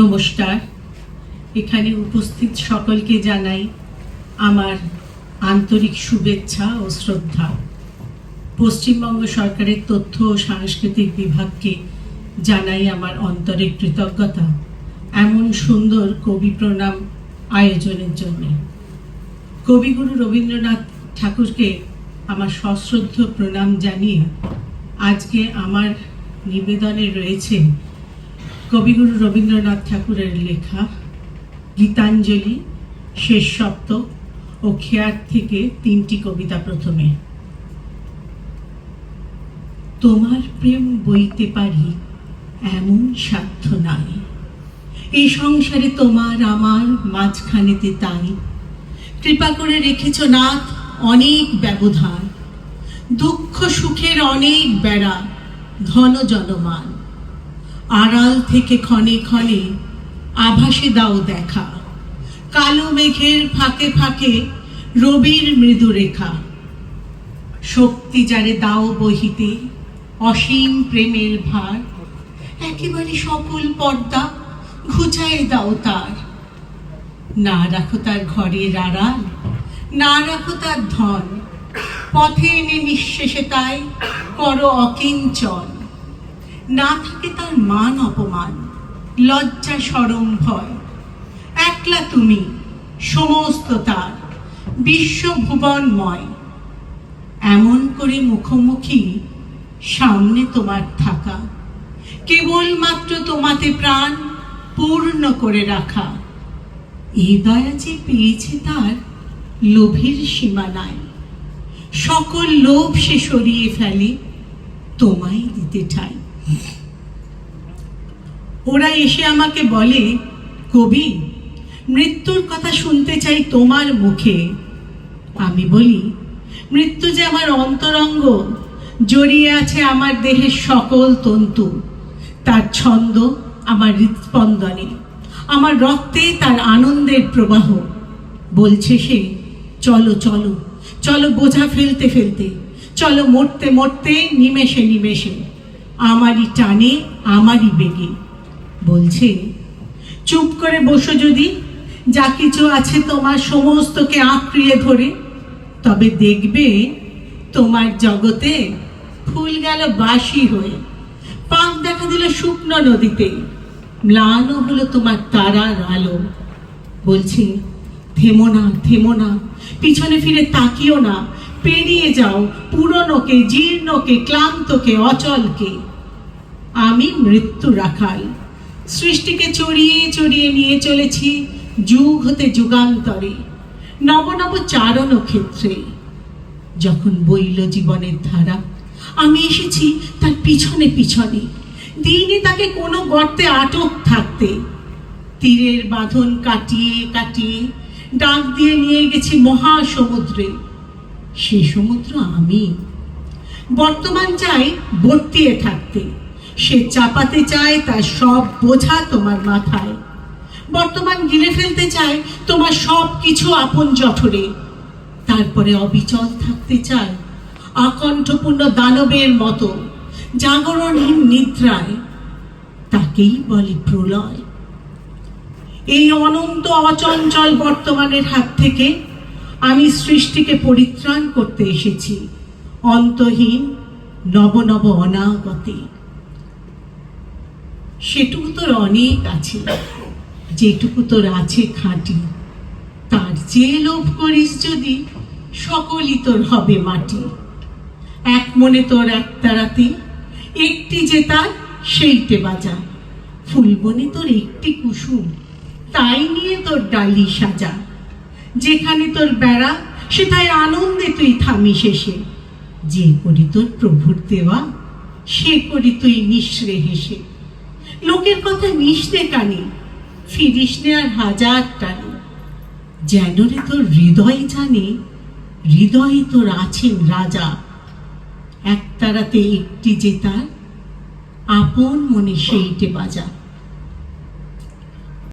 নমস্কার। এখানে উপস্থিত সকলকে জানাই আমার আন্তরিক শুভেচ্ছা ও শ্রদ্ধা। পশ্চিমবঙ্গ সরকারের তথ্য ও সাংস্কৃতিক বিভাগকে জানাই আমার অন্তরের কৃতজ্ঞতা। এমন সুন্দর কবি প্রণাম আয়োজনের জন্য। কবিগুরু রবীন্দ্রনাথ ঠাকুরকে আমার সশ্রদ্ধ প্রণাম জানিয়ে আজকে আমার নিবেদনে রয়েছে কবিগুরু রবীন্দ্রনাথ ঠাকুরের লেখা গীতাঞ্জলি, শেষ সপ্তক ও খেয়ার থেকে তিনটি কবিতা প্রথমে। তোমার প্রেম বইতে পারি এমন সাধ্য নাই। এই সংসারে তোমার, আমার মাঝখানেতে তাই। কৃপা করে রেখেছ নাথ অনেক ব্যবধান। দুঃখ সুখের অনেক বেড়া ধন জনমান। আড়াল থেকে ক্ষণে ক্ষণে আভাসে দাও দেখা। কালো মেঘের ফাঁকে ফাঁকে রবির মৃদু রেখা। শক্তি যারে দাও বহিতে, অসীম প্রেমের ভার। একেবারে সকল পর্দা ঘুচায় দাও তার। না রাখো তার ঘরের আড়াল, না রাখো তার ধন। পথে এনে নিঃশেষে তাই করো অকিঞ্চন। না থাকে তার মান অপমান, লজ্জা সরম ভয়। একলা তুমি, সমস্ত তার, বিশ্ব ভুবনময়। এমন করে মুখোমুখি সামনে তোমার থাকা, কেবলমাত্র তোমাতে প্রাণ পূর্ণ করে রাখা। এই দয়া যে পেয়েছে তার লোভের সীমা নাই সকল লোভ সে সরিয়ে ফেলে, তোমায় দিতে ঠাই ওরা এসে আমাকে বলে, কবি, মৃত্যুর কথা শুনতে চাই তোমার মুখে। আমি বলি, মৃত্যু যে আমার অন্তরঙ্গ, জড়িয়ে আছে আমার দেহের সকল তন্তু। তার ছন্দ আমার হৃৎস্পন্দনে, আমার রক্তে তার আনন্দের প্রবাহ। বলছে সে, চলো চলো চলো বোঝা ফেলতে ফেলতে, চলো মরতে মরতে, নিমেষে নিমেষে। আমারই টানে, আমারই বেগে। বলছে, চুপ করে বসো যদি। যা কিছু আছে তোমার সমস্তকে আঁকড়িয়ে ধরে। তবে দেখবে তোমার জগতে ফুল গেল বাসি হয়ে। পাক দেখা দিল শুকনো নদীতে। ম্লান হলো তোমার তারার আলো। বলছে, থেমো না থেমো না। পিছনে ফিরে তাকিও না। পেরিয়ে যাও, পুরনোকে, জীর্ণকে, ক্লান্তকে, অচলকে। আমি মৃত্যু রাখাল। সৃষ্টিকে চড়িয়ে চড়িয়ে নিয়ে চলেছি যুগ হতে যুগান্তরে, নব নব চারণ ক্ষেত্রে। যখন বইল জীবনের ধারা, আমি এসেছি তার পিছনে পিছনে। দিনই তাকে কোনো গর্তে আটক থাকতে। তীরের বাঁধন কাটিয়ে কাটিয়ে ডাক দিয়ে নিয়ে গেছি মহাসমুদ্রে। সে সমুদ্র আমি। বর্তমান চাই বর্তিয়ে থাকতে। সে চাপাতে চায় তার সব বোঝা তোমার মাথায়। বর্তমান গিলে ফেলতে চায় তোমার সব কিছু আপন জঠরে। তারপরে অবিচল থাকতে চায় আকণ্ঠপূর্ণ দানবের মতো জাগরণহীন নিদ্রায়। তাকেই বলে প্রলয়। এই অনন্ত অচঞ্চল বর্তমানের হাত থেকে আমি সৃষ্টিকে পরিত্রাণ করতে এসেছি। অন্তহীন নব নব অনাগতে। সেটুকু তোর অনেক আছে। যেটুকু তোর আছে খাঁটি। তার যে লোভ করিস যদি, সকলই তোর হবে মাটি। এক মনে তোর এক তারাতে, একটি যে তার, সেইটে বাজা। ফুলবনে তোর একটি কুসুম, তাই নিয়ে তোর ডালি সাজা। যেখানে তোর বেড়া সেটাই আনন্দে তুই থামি শেষে। যে করি তোর প্রভুর দেওয়া, সে করি তুই নিঃশ্রে হেসে। লোকের কথা নিসনে কানে ফিরিস নে আর হাজার টানে। যেন রে তোর হৃদয় জানে, হৃদয়ে তোর আছেন রাজা। এক তারাতে একটি যে তার আপন মনে সেইটে বাজা।